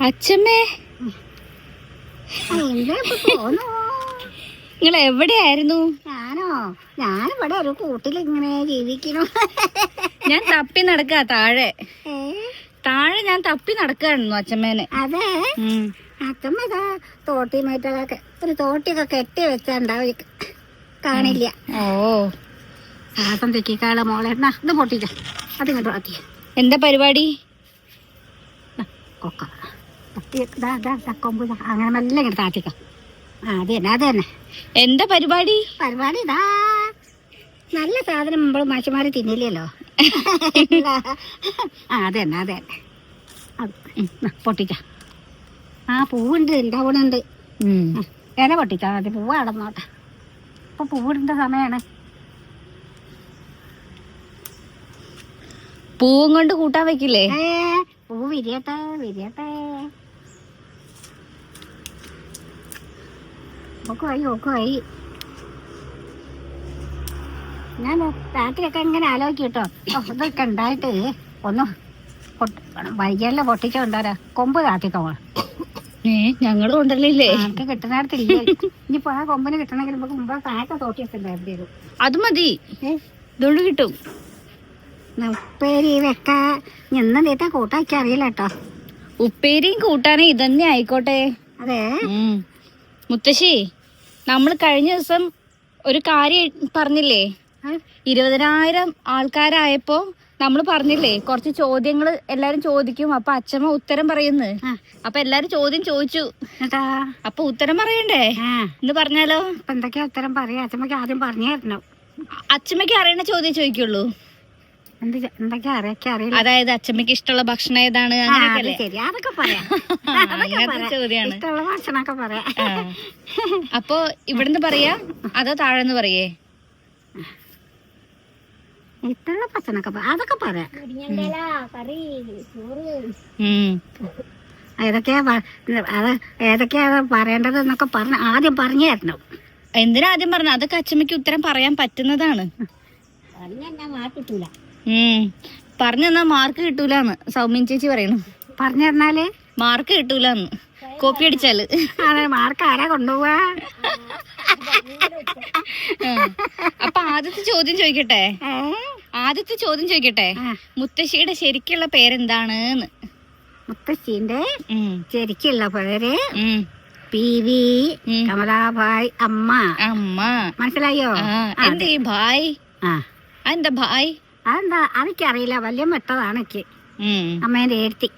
അച്ഛമ്മേ. നിങ്ങൾ എവിടെയായിരുന്നു ഞാനിവിടെ ഒരു കൂട്ടിൽ ഇങ്ങനെ ജീവിക്കണം ഞാൻ തപ്പി നടക്ക താഴെ. താഴെ ഞാൻ തപ്പി നടക്കായിരുന്നു അച്ഛമ്മേനെ. അതെ? ഉം. അച്ഛമ്മ ഇതാ തോട്ടി മറ്റൊക്കെ ഒരു തോട്ടിയൊക്കെ കെട്ടി വെച്ചുണ്ടാവും. കാണില്ല. ഓ. ശ്വാസം തെക്കിക്കാളെ മോളെ. എന്നാ ഇത് പൊട്ടിക്ക. അതിങ്ങോട്ട് മാറ്റിയ എന്താ പരിപാടി? കൊക്ക. അങ്ങനെ നല്ല ഇങ്ങോട്ട് താത്തിക്ക. അത് തന്നെ അത് തന്നെ എന്താ പരിപാടി? പരിപാടി ഇതാ. നല്ല സാധനം നമ്മൾ മാഷിമാരെ തിന്നില്ലല്ലോ. അതെ അത് തന്നെ അത് തന്നെ ആ, പൊട്ടിക്ക. ആ പൂവുണ്ട് ഉണ്ടാവണുണ്ട്. ഉണ്ട് ഇല പൊട്ടിച്ചാൽ മതി പൂവ് അടന്നോട്ടെ. ഇപ്പൊ പൂവിടേണ്ട സമയമാണ് പൂവും കൊണ്ട് കൂട്ടാൻ വെക്കില്ലേ? പൂ വിരിയട്ടെ വിരിയട്ടെ. ഒക്കുമായി ഒക്കുമായി ഞാൻ രാത്രിയൊക്കെ ഇങ്ങനെ ആലോചിക്കും കേട്ടോ ഇതൊക്കെ ഉണ്ടായിട്ട് ഒന്ന് വൈകിയല്ല പൊട്ടിച്ചോണ്ടാരാ കൊമ്പ് താത്തിക്കോ ഏ ഞങ്ങൾ കൊണ്ടല്ലേ നമുക്ക് കിട്ടുന്നിടത്തില്ല. ഇനിയിപ്പോ ആ കൊമ്പിന് കിട്ടണമെങ്കിൽ നമുക്ക് മുമ്പ് താഴത്തെ തോട്ടി വരും അത് മതി. ഇതുകൊണ്ട് കിട്ടും. ഉപ്പേരി വെക്ക. ഇന്ന് തീറ്റ കൂട്ടാക്കി അറിയില്ല കേട്ടോ. ഉപ്പേരിയും കൂട്ടാനും ഇതന്നെ ആയിക്കോട്ടെ. അതെ. മുത്തശ്ശി നമ്മൾ കഴിഞ്ഞ ദിവസം ഒരു കാര്യം പറഞ്ഞില്ലേ? ഇരുപതിനായിരം ആൾക്കാരായപ്പോ നമ്മൾ പറഞ്ഞില്ലേ? കുറച്ച് ചോദ്യങ്ങൾ എല്ലാരും ചോദിക്കും. അപ്പൊ അച്ഛമ്മ ഉത്തരം പറയുന്നു. അപ്പൊ എല്ലാരും ചോദ്യം ചോദിച്ചു. അപ്പൊ ഉത്തരം പറയണ്ടേ? എന്ന് പറഞ്ഞാലോ? എന്തൊക്കെയാ ഉത്തരം പറയാ? അച്ഛമ്മക്ക് ആദ്യം പറഞ്ഞു തരണം അച്ഛമ്മക്ക് അറിയണ ചോദ്യം ചോദിക്കുള്ളൂ. അതായത് അച്ഛമ്മയ്ക്ക് ഇഷ്ടമുള്ള ഭക്ഷണം ഏതാണ്? അതൊക്കെ പറയാം. ഇഷ്ടമുള്ള ഭക്ഷണമൊക്കെ പറയാം. ആ. അപ്പൊ ഇവിടുന്ന് പറയാ അതോ താഴെന്ന് പറയേ? ഇഷ്ടമുള്ള ഭക്ഷണമൊക്കെ പറയാം അതൊക്കെ പറയാം. ഏതൊക്കെയാ പ- അത് ഏതൊക്കെയാ പറയേണ്ടത് എന്നൊക്കെ പറഞ്ഞ ആദ്യം പറഞ്ഞു തരണം. എന്തിനാ ആദ്യം പറഞ്ഞ അതൊക്കെ അച്ഛമ്മയ്ക്ക് ഉത്തരം പറയാൻ പറ്റുന്നതാണ്. ഉം പറഞ്ഞു തന്നാ മാർക്ക് കിട്ടൂലെന്ന് സൗമ്യൻ ചേച്ചി പറയുന്നു പറഞ്ഞു തന്നാൽ മാർക്ക് കിട്ടൂലെന്ന്. കോപ്പി അടിച്ചാൽ. അതെ മാർക്ക് ആരാ കൊണ്ടുപോവാ. അപ്പൊ ആദ്യത്തെ ചോദ്യം ചോദിക്കട്ടെ? ആദ്യത്തെ ചോദ്യം ചോദിക്കട്ടെ? മുത്തശ്ശിയുടെ ശരിക്കുള്ള പേരെന്താണ് മുത്തശ്ശിന്റെ ശരിക്കുള്ള പേര്. പി വി കമലാഭായ് അമ്മ. അമ്മ. മനസ്സിലായോ? എന്റെ ഭായ്? ആ. അതെന്താ ഭായ്? അതെന്താ അതെനിക്കറിയില്ല വലിയ മെട്ടതാണ് എനിക്ക്. അമ്മേന്റെ എഴുത്തി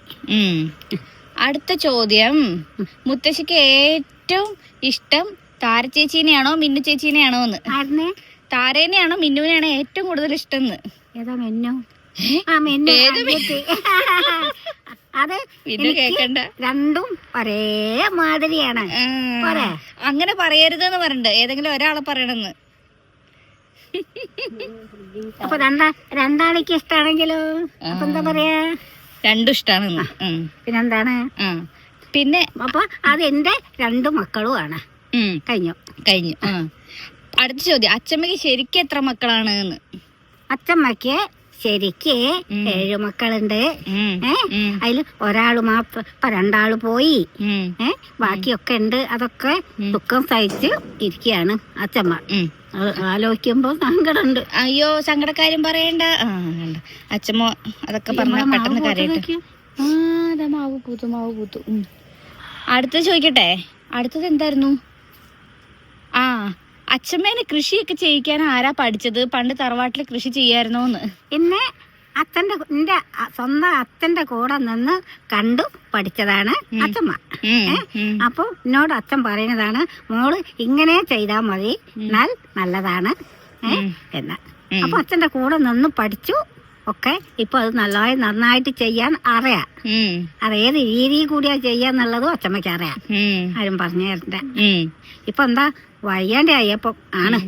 അടുത്ത ചോദ്യം. മുത്തശ്ശിക്ക് ഏറ്റവും ഇഷ്ടം താര ചേച്ചീനെയാണോ മിന്നു ചേച്ചീനെയാണോ എന്ന്? താരേനെയാണോ മിന്നുവിനെയാണോ ഏറ്റവും കൂടുതൽ ഇഷ്ടം എന്ന്? ഏതാ മെന്നു. അത് കേക്കണ്ട. രണ്ടും ഒരേ മാതിരിയാണ്. അങ്ങനെ പറയരുത് എന്ന് പറഞ്ഞിട്ട് ഏതെങ്കിലും ഒരാളെ പറയണമെന്ന്. അപ്പൊ രണ്ടാ രണ്ടാളിക്ക് ഇഷ്ടാണെങ്കിലോ? അപ്പൊ എന്താ പറയാ? രണ്ടും ഇഷ്ടാണ് പിന്നെ എന്താണ് പിന്നെ അപ്പൊ അത് എന്റെ രണ്ടു മക്കളുമാണ് ആണ്. കഴിഞ്ഞു. കഴിഞ്ഞു. അടുത്ത ചോദ്യം. അച്ഛമ്മക്ക് ശരിക്കും എത്ര മക്കളാണ് എന്ന്? അച്ഛമ്മക്ക് ശരിക്ക്. ഏഴു മക്കളുണ്ട്. ഏ? ഉം, അതിൽ ഒരാൾ മാത്രം രണ്ടാൾ പോയി. ഏ? ബാക്കിയൊക്കെ ഉണ്ട്. അതൊക്കെ. ദുഃഖം സഹിച്ച് ഇരിക്കുകയാണ് അച്ഛമ്മ. ആലോചിക്കുമ്പോ സങ്കടമുണ്ട്. അയ്യോ സങ്കടക്കാര്യം പറയണ്ട. അച്ഛമ്മ അതൊക്കെ പറഞ്ഞ പെട്ടെന്ന് മാവ് കരയട്ടെ പൂത്തു അടുത്തത് ചോദിക്കട്ടെ? അടുത്തത് എന്തായിരുന്നു? ആ അച്ഛമ്മേനെ കൃഷിയൊക്കെ ചെയ്യിക്കാൻ ആരാ പഠിച്ചത്? പണ്ട് തറവാട്ടിൽ കൃഷി ചെയ്യായിരുന്നോന്ന്. പിന്നെ അച്ഛന്റെ എന്റെ സ്വന്തം അച്ഛന്റെ കൂടെ നിന്ന് കണ്ടു പഠിച്ചതാണ് അച്ഛമ്മ. അപ്പോൾ എന്നോട് അച്ഛൻ പറയുന്നതാണ് മോൾ ഇങ്ങനെ ചെയ്താൽ മതി എന്നാൽ നല്ലതാണ്. ഉം. അപ്പൊ അച്ഛന്റെ കൂടെ നിന്ന് പഠിച്ചു ഒക്കെ ഇപ്പൊ അത് നല്ലതായി നന്നായിട്ട് ചെയ്യാൻ അറിയാം. അത് ഏത് രീതിയിൽ കൂടിയാ ചെയ്യാന്നുള്ളതും അച്ഛമ്മയ്ക്ക് അറിയാം. ആരും പറഞ്ഞു തരണ്ട. ഇപ്പൊ എന്താ വയ്യാണ്ട് ആയപ്പോ ആണ്.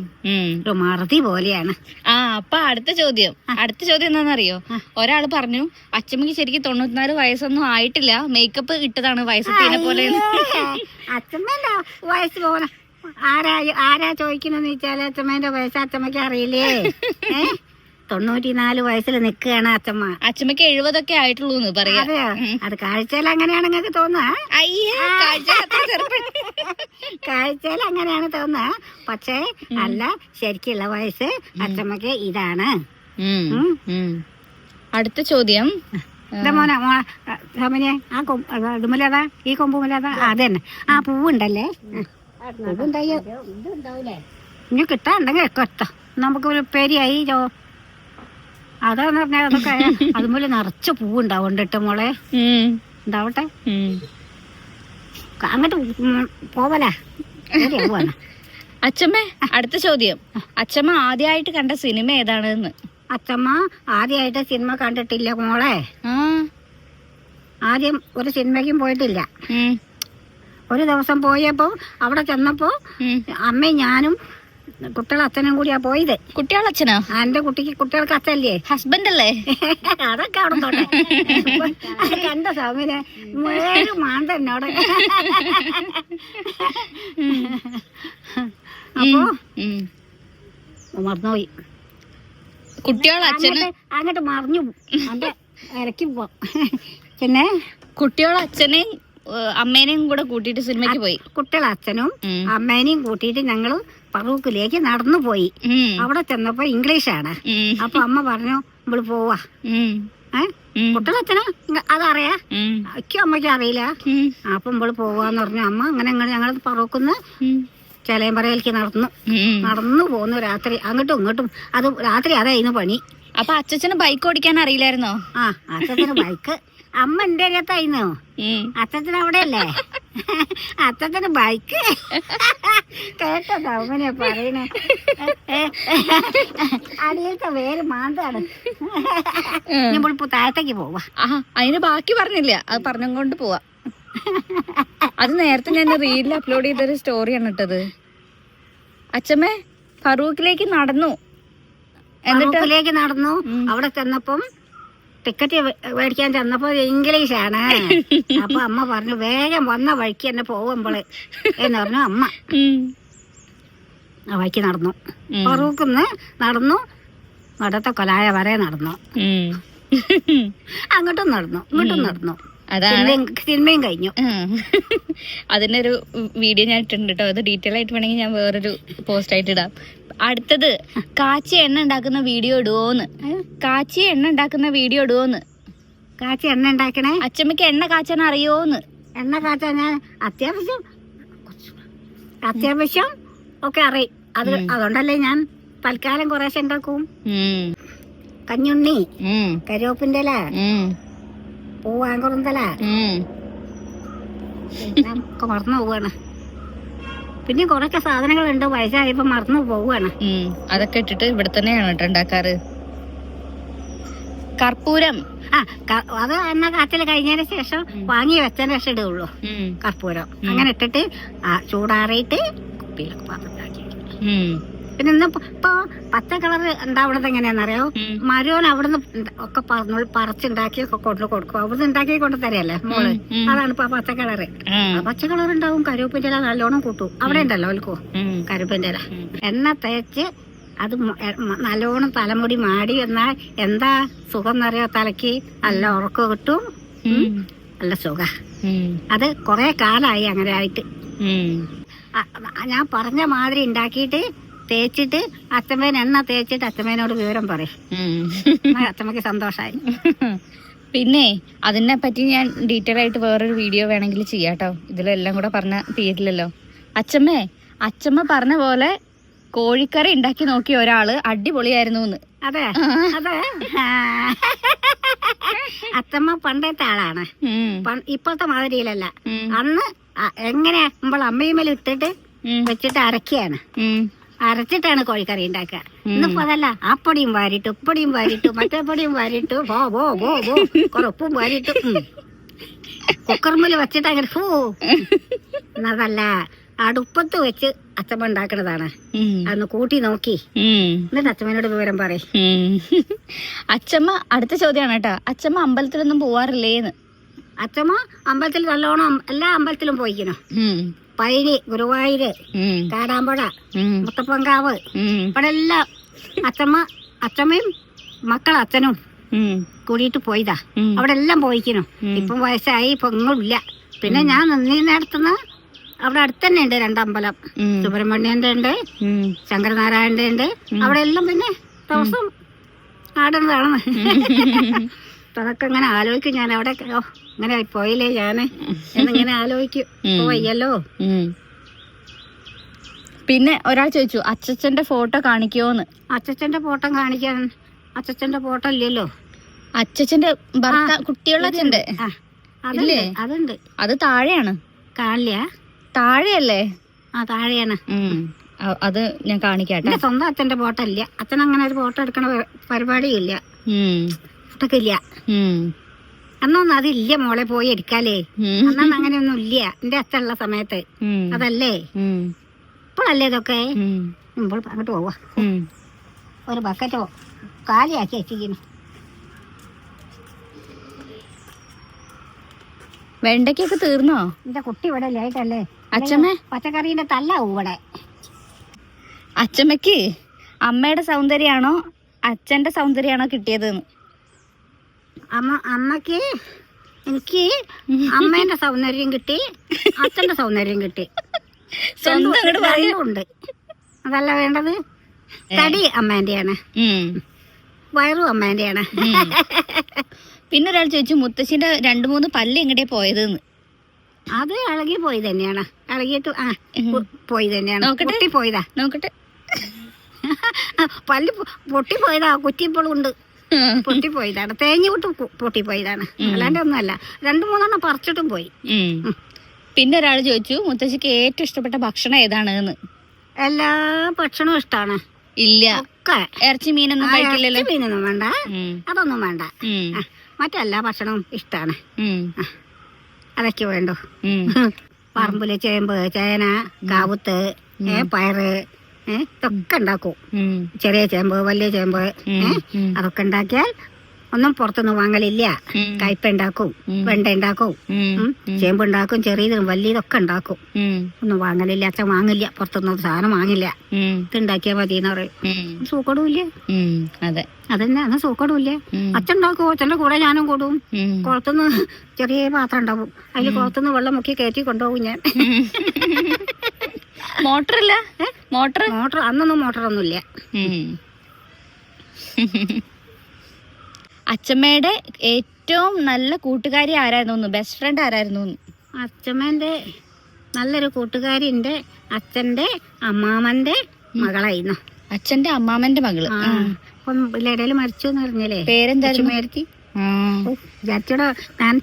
ഒരു മറുതി പോലെയാണ്. ആ അപ്പൊ അടുത്ത ചോദ്യം. അടുത്ത ചോദ്യം എന്താണെന്നറിയോ? ഒരാൾ പറഞ്ഞു അച്ഛമ്മക്ക് ശരിക്കും തൊണ്ണൂറ്റിനാല് വയസ്സൊന്നും ആയിട്ടില്ല. മേക്കപ്പ് ഇട്ടതാണ് വയസ്സ് പോലെ അച്ഛമ്മേന്റെ വയസ്സ് പോണ ആരാ ആരാ ചോദിക്കണെന്ന് വെച്ചാൽ അച്ഛമ്മേന്റെ വയസ്സ് അച്ഛമ്മക്ക് അറിയില്ലേ? തൊണ്ണൂറ്റിനാല് വയസ്സിൽ നിക്കുകയാണ് അച്ഛമ്മ. അച്ഛമ്മക്ക് എഴുപതൊക്കെ ആയിട്ടുള്ളൂ പറയാ. അതെയോ? അത് കാഴ്ചയിൽ അങ്ങനെയാണ് നിങ്ങൾക്ക് തോന്നുക. കാഴ്ചയിൽ അങ്ങനെയാണ് തോന്നുക. പക്ഷേ അല്ല ശരിക്കുള്ള വയസ്സ് അച്ഛമ്മക്ക് ഇതാണ്. അടുത്ത ചോദ്യം. എന്താ മോനെ സമനെ ആ ഈ കൊമ്പുമല്ലാതാ അത്. തന്നെ ആ പൂവുണ്ടല്ലേ? പൂവുണ്ടായി. ഇനി കിട്ടാണ്ടെങ്കിൽ കൊത്ത നമുക്ക് ഒരു പെരിയായി അതാന്ന് പറഞ്ഞാൽ അതൊക്കെ അതുപോലെ നിറച്ച് പൂവുണ്ടാവും ഉണ്ടിട്ട് മോളെ. ഉണ്ടാവട്ടെ. അങ്ങോട്ട് ഉം അച്ഛമ്മ അടുത്ത ചോദ്യം. അച്ഛമ്മ ആദ്യമായിട്ട് കണ്ട സിനിമ ഏതാണെന്ന്? അച്ഛമ്മ ആദ്യമായിട്ട് സിനിമ കണ്ടിട്ടില്ല മോളെ. ആദ്യം ഒരു സിനിമയ്ക്കും പോയിട്ടില്ല. ഒരു ദിവസം പോയപ്പോ അവിടെ ചെന്നപ്പോ. അമ്മയും ഞാനും കുട്ടികളെ അച്ഛനും കൂടിയാ പോയത്. കുട്ടികളെ അച്ഛനോ എന്റെ കുട്ടിക്ക് കുട്ടികൾക്ക് അച്ഛല്ലേ ഹസ്ബൻഡ് അല്ലേ അതൊക്കെ അവിടെ തോട്ടെ. കണ്ട സ്വാമിനെ മേൽ മാന്ത എന്നോട്. അപ്പോ. മറന്നുപോയി. കുട്ടികളെ അച്ഛന്? അങ്ങോട്ട് മറിഞ്ഞു ഇരക്കി പോ പിന്നെ? കുട്ടികളെ അച്ഛനെ അമ്മേനെയും കൂടെ കൂട്ടിയിട്ട് സിനിമയ്ക്ക് പോയി. കുട്ടികളെ അച്ഛനും. അമ്മേനെയും കൂട്ടിയിട്ട് ഞങ്ങൾ പറൂക്കിലേക്ക് നടന്നു പോയി അവിടെ ചെന്നപ്പോ ഇംഗ്ലീഷാണ്. ആണ് അപ്പൊ അമ്മ പറഞ്ഞു ഇവൾ പോവാ. കുട്ടികളച്ഛന് അതറിയാ? അയ്ക്കും അമ്മയ്ക്ക് അറിയില്ല. അപ്പൊ ഇവൾ പോവാന്ന് പറഞ്ഞു. അമ്മ അങ്ങനെ അങ്ങനെ ഞങ്ങൾ പറവൂക്കുന്ന് ചേലയമ്പറയിലേക്ക് നടന്നു. നടന്നു പോന്നു രാത്രി. അങ്ങോട്ടും ഇങ്ങോട്ടും. അത് രാത്രി അതായിരുന്നു പണി. അപ്പൊ അച്ഛന് ബൈക്ക് ഓടിക്കാൻ അറിയില്ലായിരുന്നോ? ആ അച്ഛന് ബൈക്ക് അമ്മ എന്റെ അരിയത്തായിരുന്നു. അച്ഛത്തിന് അവിടെയല്ലേ? അച്ഛത്തിന് ബൈക്ക് കേട്ടോ അമ്മനെയാ പറയണേ. അടിയിലത്തെ വേര് മാന്താണ്. നമ്മളിപ്പോ താഴത്തേക്ക് പോവാ. അതിന് ബാക്കി പറഞ്ഞില്ല. അത് പറഞ്ഞുകൊണ്ട് പോവാ. അത് നേരത്തെ ഞാൻ റീലിൽ അപ്ലോഡ് ചെയ്തൊരു സ്റ്റോറിയാണ് ഇട്ടത്. അച്ഛമ്മേ ഫറൂഖിലേക്ക് നടന്നു. എന്നിട്ട്? നടന്നു. അവിടെ ചെന്നപ്പം ടിക്കറ്റ് മേടിക്കാൻ ചെന്നപ്പോ ഇംഗ്ലീഷാണ് അപ്പൊ അമ്മ പറഞ്ഞു വേഗം വന്ന വഴിക്ക് തന്നെ പോകുമ്പോൾ. എന്ന് പറഞ്ഞു അമ്മ. ആ വഴിക്ക് നടന്നു. ഫറൂഖിന്ന് നടന്നു നടത്തെ കൊലായ വരെ നടന്നു. അങ്ങോട്ടും നടന്നു ഇങ്ങോട്ടും നടന്നു. അതാണ്. സിനിമയും കഴിഞ്ഞു. ഒരു വീഡിയോ ഞാൻ ഇട്ടിട്ടുണ്ട് കേട്ടോ അത് ഡീറ്റെയിൽ ആയിട്ട് വേണമെങ്കിൽ ഞാൻ വേറൊരു പോസ്റ്റ് ആയിട്ട് ഇടാം. അടുത്തത് കാച്ചി എണ്ണ ഉണ്ടാക്കുന്ന വീഡിയോ ഇടുവോന്ന്. കാച്ചി എണ്ണ ഉണ്ടാക്കുന്ന വീഡിയോ ഇടുവോന്ന്. കാച്ചി എണ്ണ ഉണ്ടാക്കണേ? അച്ഛമ്മക്ക് എണ്ണ കാച്ചാൻ അറിയോന്ന്. എണ്ണ കാച്ചാൻ ഞാൻ അത്യാവശ്യം അത്യാവശ്യം ഒക്കെ അറിയും. അത് അതുകൊണ്ടല്ലേ ഞാൻ തൽക്കാലം കുറേശ്ശെ ഉണ്ടാക്കും. കഞ്ഞുണ്ണി ഉം. കരിവേപ്പിന്റെ ഇല. പൂവാങ്കുറുന്തല മറന്നു പോവാണ്. പിന്നെ കുറച്ച് സാധനങ്ങളുണ്ട്. വയസ്സായപ്പോ മറന്നു പോവാണ്. അതൊക്കെ ഇട്ടിട്ട് ഇവിടെ തന്നെയാണ് കേട്ടോ ഉണ്ടാക്കാറ്. കർപ്പൂരം. ആ ക- അത് എന്നാ കാച്ചൽ കഴിഞ്ഞതിന് ശേഷം വാങ്ങി വെച്ചതിന് ശേഷം ഇടുള്ളൂ കർപ്പൂരം. അങ്ങനെ ഇട്ടിട്ട് ആ ചൂടാറിയിട്ട് കുപ്പിയിലൊക്കെ പാത്രത്തിലാക്കി വെക്കും. ഉം. പിന്നെ ഇന്ന് ഇപ്പൊ- പച്ച കളർ ഉണ്ടാവണത് എങ്ങനെയാണെന്നറിയോ? ഉം. മരോൻ അവിടുന്ന് ഒക്കെ പറഞ്ഞു പറിച്ചുണ്ടാക്കി ഒക്കെ കൊണ്ട് കൊടുക്കും. അവിടുന്ന് ഉണ്ടാക്കി കൊണ്ട് തരല്ലേ മോൾ? അതാണ് ഇപ്പൊ പച്ച കളറ്. പച്ച കളർ ഉണ്ടാവും കരുവപ്പിന്റെ ഇല നല്ലോണം കൂട്ടും. അവിടെ ഉണ്ടല്ലോ അവൽക്കോ ഉം. ഇല. എണ്ണ തേച്ച് അത് നല്ലോണം തലമുടി മാടി എന്നാൽ എന്താ സുഖം എന്നറിയോ തലക്ക് നല്ല ഉറക്കം കിട്ടും. നല്ല സുഖ. അത് കുറെ കാലായി അങ്ങനെ ആയിട്ട്. ഞാൻ പറഞ്ഞ മാതിരി ഉണ്ടാക്കിയിട്ട് തേച്ചിട്ട് അച്ഛമ്മ എണ്ണ തേച്ചിട്ട് അച്ഛമ്മേനോട് വിവരം പറയും. അച്ഛമ്മക്ക് സന്തോഷായി. പിന്നെ അതിനെ പറ്റി ഞാൻ ഡീറ്റെയിൽ ആയിട്ട് വേറൊരു വീഡിയോ വേണമെങ്കിൽ ചെയ്യാട്ടോ. ഇതിലെല്ലാം കൂടെ പറഞ്ഞ തീരില്ലല്ലോ അച്ഛമ്മേ അച്ഛമ്മ പറഞ്ഞ പോലെ കോഴിക്കറി ഉണ്ടാക്കി നോക്കിയ ഒരാൾ അടിപൊളിയായിരുന്നു എന്ന് അതെ. അതെ. അച്ഛമ്മ പണ്ടത്തെ ആളാണ്. ഇപ്പോഴത്തെ മാതിരിയിലല്ല. അന്ന് എങ്ങനെ നമ്മൾ അമ്മയുമ്മൽ ഇട്ടിട്ട്. വെച്ചിട്ട് അരക്കുകയാണ് ഉം. അരച്ചിട്ടാണ് കോഴിക്കറി ഉണ്ടാക്കുക. ഇന്നിപ്പോ അതല്ല ആ പൊടിയും വാരിട്ടു ഉപ്പൊടിയും വാരിട്ടു മറ്റേ പൊടിയും വാരിട്ടു ബോ ബോ ബോ ബോ കുറപ്പും വാരിട്ടു കുക്കർമിൽ വെച്ചിട്ട് അങ്ങനെ ഫൂ. എന്നതല്ല അടുപ്പത്ത് വെച്ച് അച്ഛമ്മ ഉണ്ടാക്കണതാണ്. അന്ന് കൂട്ടി നോക്കി. എന്നിട്ട് അച്ഛമ്മനോട് വിവരം പറയും. അച്ചമ്മ അച്ഛമ്മ അടുത്ത ചോദ്യമാണ് കേട്ടോ. അച്ചമ്മ അമ്പലത്തിലൊന്നും പോവാറില്ലേന്ന്. അച്ചമ്മ അമ്പലത്തിൽ നല്ലോണം എല്ലാ അമ്പലത്തിലും പോയിക്കണോ. പൈരി ഗുരുവായൂര്. കാടാമ്പുഴ. മുത്തപ്പങ്കാവ്. ഇവിടെ എല്ലാം അച്ഛമ്മ അച്ഛമ്മയും മക്കൾ അച്ഛനും. കൂടിയിട്ട് പോയതാ. അവിടെ എല്ലാം പോയിക്കുന്നു ഇപ്പം വയസ്സായി ഇപ്പൊ ഒന്നുമില്ല പിന്നെ ഞാൻ നിന്നിടത്തുനിന്ന് അവിടെ അടുത്ത് തന്നെ ഉണ്ട് രണ്ടമ്പലം. സുബ്രഹ്മണ്യന്റെ ഉണ്ട്. ശങ്കരനാരായണന്റെ ഉണ്ട് അവിടെ എല്ലാം പിന്നെ ദിവസം ആടുന്നതാണ് അതൊക്കെ ഇങ്ങനെ ആലോചിക്കും. ഞാൻ അവിടെ ഓ ഇങ്ങനെ പോയില്ലേ ഞാൻ? എന്നിങ്ങനെ ആലോചിക്കും. പോയല്ലോ പിന്നെ ഒരാൾ ചോദിച്ചു അച്ചച്ചന്റെ ഫോട്ടോ കാണിക്കോന്ന് അച്ചച്ചന്റെ ഫോട്ടോ കാണിക്കാൻ അച്ചച്ചന്റെ ഫോട്ടോ ഇല്ലല്ലോ. അച്ചച്ചന്റെ ഭർത്ത കുട്ടിയുള്ള അച്ഛന്റെ? അതുണ്ട് അത് താഴെയാണ്. കാണില്ല. താഴെയല്ലേ? ആ താഴെയാണ്. അത് ഞാൻ കാണിക്കാട്ടെ. സ്വന്തം അച്ഛന്റെ ഫോട്ടോ ഇല്ല. അച്ഛൻ അങ്ങനെ ഒരു ഫോട്ടോ എടുക്കണ പരിപാടിയില്ല. ഇല്ല അന്നൊന്നും അതില്ല മോളെ പോയി എടുക്കാലേ. അന്നൊന്നും അങ്ങനെ ഒന്നും ഇല്ല എന്റെ അച്ഛനുള്ള സമയത്ത് അതല്ലേ. ഇപ്പോഴല്ലേ ഇതൊക്കെ. ഇപ്പോൾ അങ്ങോട്ട് പോവാ. ഒരു ബക്കറ്റോ? കാലിയാക്കി വെച്ചിരിക്കുന്നു. വെണ്ടയ്ക്കൊക്കെ തീർന്നോ? എന്റെ കുട്ടി ഇവിടെ ലേറ്റല്ലേ? അച്ഛമ്മ പച്ചക്കറീന്റെ തല്ലാവും ഇവിടെ. അച്ഛമ്മക്ക് അമ്മയുടെ സൗന്ദര്യമാണോ അച്ഛന്റെ സൗന്ദര്യമാണോ കിട്ടിയത് അമ്മ അമ്മയ്ക്ക് എനിക്ക് അമ്മേന്റെ സൗന്ദര്യം കിട്ടി അച്ഛന്റെ സൗന്ദര്യം കിട്ടി. സ്വന്തം ഉണ്ട്. അതല്ല വേണ്ടത്? തടി അമ്മേന്റെയാണ്. വയറും അമ്മേന്റെയാണ്. പിന്നെ ഒരാൾ ചോദിച്ചു മുത്തശ്ശിന്റെ രണ്ടു മൂന്ന് പല്ല് എങ്ങടെ പോയത് അത് ഇളകി പോയി തന്നെയാണ്. ഇളകിയിട്ട് ആ പോയി തന്നെയാണ്. പൊട്ടി പോയതാ നോക്കട്ടെ. പല്ല് പൊട്ടി പോയതാ കുറ്റി ഇപ്പോഴും ഉണ്ട്. പൊട്ടി പോയതാണ് തേഞ്ഞു വിട്ട് പൊട്ടിപ്പോയിതാണ്. പൊട്ടി പോയതാണ് അല്ലാണ്ട് ഒന്നുമല്ല. രണ്ടു മൂന്നെണ്ണം പറിച്ചിട്ടും പോയി. പിന്നെ ഒരാൾ ചോദിച്ചു മുത്തശ്ശിക്ക് ഏറ്റവും ഇഷ്ടപ്പെട്ട ഭക്ഷണം ഏതാണ് എന്ന് എല്ലാ ഭക്ഷണവും ഇഷ്ടമാണ് ഇല്ല. ഒക്കെ. ഇറച്ചി മീനൊന്നും കഴിക്കില്ലല്ലോ. മീനൊന്നും വേണ്ട. അതൊന്നും വേണ്ട. മറ്റെല്ലാ ഭക്ഷണവും ഇഷ്ടമാണ്. അതൊക്കെ വേണ്ടു. പറമ്പിൽ ചേമ്പ് ചേന കാവുത്ത് പയറ് ഇതൊക്കെ ഉണ്ടാക്കും. ചെറിയ ചേമ്പ് വലിയ ചേമ്പ്. അതൊക്കെ ഉണ്ടാക്കിയാൽ ഒന്നും പുറത്തുനിന്ന് വാങ്ങലില്ല. കയ്പ ഉണ്ടാക്കും. വെണ്ട ഉണ്ടാക്കും ചേമ്പ് ഉണ്ടാക്കും ചെറിയതും വലിയതൊക്കെ ഉണ്ടാക്കും. ഒന്നും വാങ്ങലില്ല അച്ഛൻ വാങ്ങില്ല പുറത്തുനിന്ന് സാധനം വാങ്ങില്ല. ഉം. ഇത് ഉണ്ടാക്കിയാ മതി എന്ന് പറയും സൂക്കടൂല്ല സൂക്കടുമില്ല. അതെ. അതന്നെ അന്ന് സൂക്കടുമില്ല. അച്ഛൻ ഉണ്ടാക്കും അച്ഛന്റെ കൂടെ ഞാനും കൂടും. കുളത്തുനിന്ന് ചെറിയ പാത്രം ഉണ്ടാവും. അതിൽ കുളത്തുനിന്ന് വെള്ളം മുക്കി കയറ്റി കൊണ്ടുപോകും ഞാൻ. മോട്ടറില്ല? മോട്ടർ മോട്ടർ അന്നൊന്നും മോട്ടറൊന്നുമില്ല. അച്ഛമ്മയുടെ ഏറ്റവും നല്ല കൂട്ടുകാരി ആരായിരുന്നു ബെസ്റ്റ് ഫ്രണ്ട് ആരായിരുന്നു അച്ഛമ്മേന്റെ നല്ലൊരു കൂട്ടുകാരി എന്റെ അച്ഛന്റെ അമ്മാമന്റെ മകളായിരുന്നു. അച്ഛന്റെ അമ്മാമന്റെ മകൾ. ഇടയിൽ മരിച്ചു എന്ന് പറഞ്ഞല്ലേ? പേരെന്താ. ചാച്ചിയുടെ ഞാൻ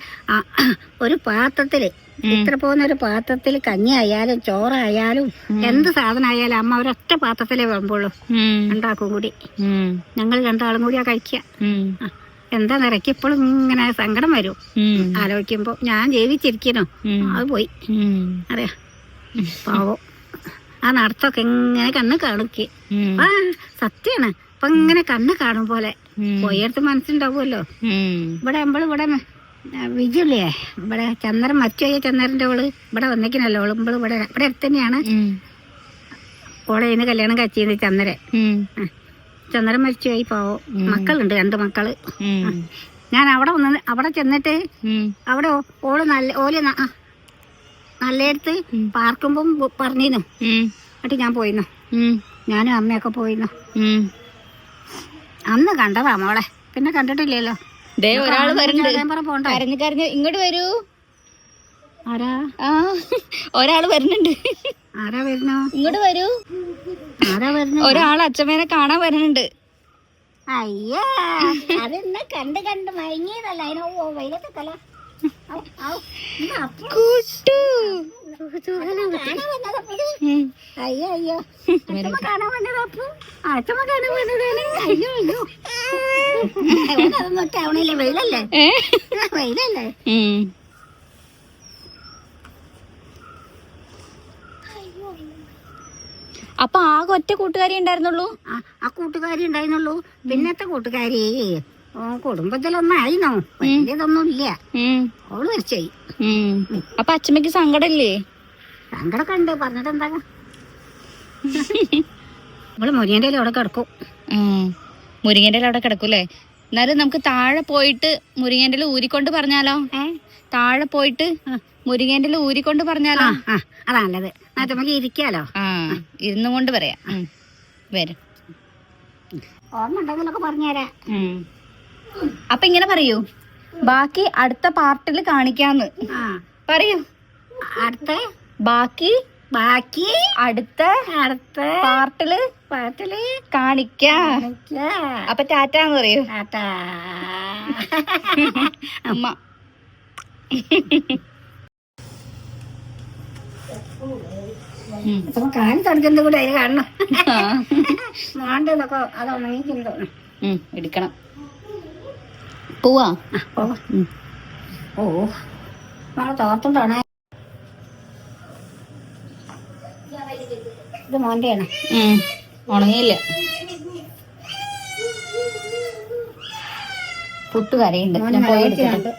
ഒരു പാത്രത്തിൽ ഇത്ര പോകുന്ന ഒരു പാത്രത്തിൽ കഞ്ഞി ആയാലും ചോറായാലും എന്ത് സാധനം ആയാലും അമ്മ ഒരൊറ്റ പാത്രത്തിലേ വിളമ്പുള്ളൂ. ഉണ്ടാക്കും രണ്ടാക്കും കൂടി. ഞങ്ങൾ രണ്ടാളും കൂടിയാ കഴിക്കുക എന്താ നിറയ്ക്ക് ഇപ്പോഴും ഇങ്ങനെ സങ്കടം വരും. ആലോചിക്കുമ്പോ ഞാൻ ജീവിച്ചിരിക്കണോ. അത് പോയി. അറിയാ പാവോ. ആ നടത്തൊക്കെ ഇങ്ങനെ കണ്ണ് കാണിക്ക്. ആ സത്യാണ്. അപ്പൊ ഇങ്ങനെ കണ്ണ് കാണും പോലെ. പോയടുത്ത് മനസ്സിലുണ്ടാവുമല്ലോ. ഇവിടെ നമ്മൾ ഇവിടെ വിജയില്ലേ ഇവിടെ ചന്ദ്രൻ മറ്റുപോയ ചന്ദ്രന്റെ ഓൾ ഇവിടെ വന്നേക്കിനല്ലോ ഓൾ ഇമ്പൾ ഇവിടെ ഇവിടെ അടുത്ത് തന്നെയാണ്. ഉം. ഓളെ ഇന്ന് കല്യാണം കച്ചിന്ന് ചന്ദ്രൻ. ചന്ദ്രൻ മരിച്ചുപോയി പാവോ മക്കളുണ്ട് രണ്ട് മക്കൾ. ഞാൻ അവിടെ വന്ന് അവിടെ ചെന്നിട്ട് അവിടെ ഓൾ നല്ല ഓൽ നല്ലയിടത്ത് പാർക്കുമ്പം പറഞ്ഞിരുന്നു. എന്നിട്ട് ഞാൻ പോയിരുന്നു. ഞാനും അമ്മയൊക്കെ പോയിരുന്നു. അന്ന് കണ്ടതാ മോളെ. പിന്നെ കണ്ടിട്ടില്ലല്ലോ. ദേ ഒരാൾ വരുന്നുണ്ട്. കരഞ്ഞു കരഞ്ഞു ഇങ്ങോട്ട് വരൂ. ആരാ? ആ ഒരാൾ വരുന്നുണ്ട്. ആരാ വരണോ ഇങ്ങോട്ട് വരൂ. ആരാ വരണോ ഒരാൾ അച്ഛമ്മേനെ കാണാൻ വരുന്നുണ്ട്. അയ്യോ അതെന്നെ കണ്ട് കണ്ട് മയങ്ങിയതല്ല? അതിനോ വെയിലത്തൊക്കല കുട്ടു. ഉം. അയ്യോ അയ്യോ. അച്ഛമ്മ കാണാൻ വേണ്ടത് അപ്പു? അച്ഛമ്മ കാണാൻ വേണ്ടതാണ് അയ്യോ അയ്യോ. അതൊന്നും വെയിലല്ലേ? വെയിലല്ലേ. അപ്പൊ ആകെ ഒറ്റ കൂട്ടുകാരി ഉണ്ടായിരുന്നുള്ളൂ? ആ കൂട്ടുകാരി ഉണ്ടായിരുന്നുള്ളൂ. പിന്നത്തെ കൂട്ടുകാരി കുടുംബത്തിലൊന്നായിരുന്നോ വലിയതൊന്നും ഇല്ല ഓൾ അവൾ മരിച്ചായി. അപ്പൊ അച്ഛമ്മക്ക് സങ്കടല്ലേ സങ്കടമൊക്കെ ഉണ്ട് പറഞ്ഞിട്ട് എന്താ നമ്മൾ മുരിങ്ങന്റെ അവിടെ കിടക്കും. മുരിങ്ങന്റെ അവിടെ കിടക്കൂലേ എന്നാലും നമുക്ക് താഴെ പോയിട്ട് മുരിങ്ങന്റെ ഊരിക്കൊണ്ട് പറഞ്ഞാലോ? താഴെ പോയിട്ട് മുരിങ്ങന്റെ ഊരിക്കൊണ്ട് പറഞ്ഞാലോ? ആ അതാ നല്ലത്. നമുക്ക് ഇരിക്കാലോ. ഇരുന്നും കൊണ്ട് പറയാം. വരും. ഓർമ്മ ഉണ്ടെങ്കിലൊക്കെ പറഞ്ഞുതരാം. അപ്പൊ ഇങ്ങനെ പറയൂ. ബാക്കി അടുത്ത പാർട്ടിൽ കാണിക്കാന്ന്. പറയൂ. അടുത്ത? ബാക്കി ബാക്കി? അടുത്ത അടുത്ത? പാർട്ടിൽ പാർട്ടിൽ കാണിക്കാം. അപ്പൊ ടാറ്റാന്ന് പറയൂ. ടാറ്റാ. അമ്മ. കാലം തുടക്കുന്നത് കൂടെ അതിന് കാണണം ആ. മാണ്ടതൊക്കെ അത് ഉണങ്ങിക്കുന്നു എടുക്കണം. പോവാ. ഓ നാളെ തോർത്തുണ്ടാണേ ഇത് മോന്റെയാണ്. ഉം, ഉണങ്ങിയില്ല. പുട്ട് കരയുണ്ട് ഞാൻ പോയി എടുക്കട്ടെ.